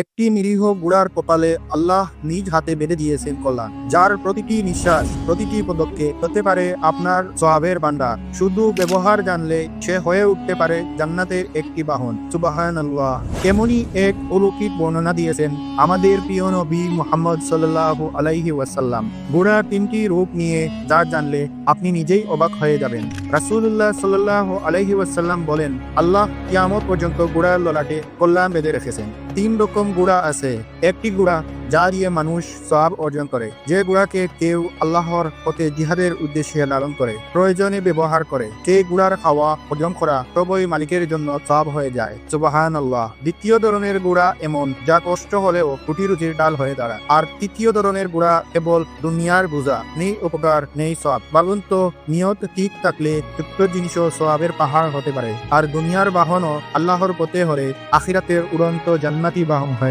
একটি নিরীহ বুড়ার কপালে আল্লাহ নিজ হাতে বেঁধে দিয়েছেন কল্যাণ, যার প্রতিটি নিঃশ্বাস, প্রতিটি পদক্ষেপ হতে পারে আপনার সহাবের ভান্ডার শুধু ব্যবহার জানলে সে হয়ে উঠতে পারে জান্নাতের একটি বাহন। সুবাহান আল্লাহ তেমনি এক অলৌকিক বর্ণনা দিয়েছেন আমাদের প্রিয় নবী মোহাম্মদ সাল্লাহ আলাইহি ওয়াসাল্লাম। বুড়ার তিনটি রূপ নিয়ে যা জানলে আপনি নিজেই অবাক হয়ে যাবেন। রাসূলুল্লাহ সাল্লাহ আলাইহি ওয়াসাল্লাম বলেন, আল্লাহ কিয়ামত পর্যন্ত গুড়ার ললাটে কল্যাণ বেঁধে রেখেছেন। তিন রকম গুড়া আছে একটি গুড়া যা দিয়ে মানুষ সব অর্জন করে। যে গুড়াকে কেউ আল্লাহর পথে জিহাদের উদ্দেশ্যে লালন করে, প্রয়োজনে ব্যবহার করে, সেই গুড়ার খাওয়া হজম করা সবই মালিকের জন্য সব হয়ে যায়। সুবাহান আল্লাহ দ্বিতীয় ধরনের গুড়া এমন, যা কষ্ট হলেও রুটি রুটির ডাল হয়ে দাঁড়ায়। আর তৃতীয় ধরনের গুড়া কেবল দুনিয়ার বোঝা, নেই উপকার, নেই সব বলুন তো নিয়ত ঠিক থাকলে ছোট্ট জিনিসও সবাবের পাহাড় হতে পারে। আর দুনিয়ার বাহনও আল্লাহর পথে হলে আখিরাতের উড়ন্ত জান্নাতি বাহন হয়ে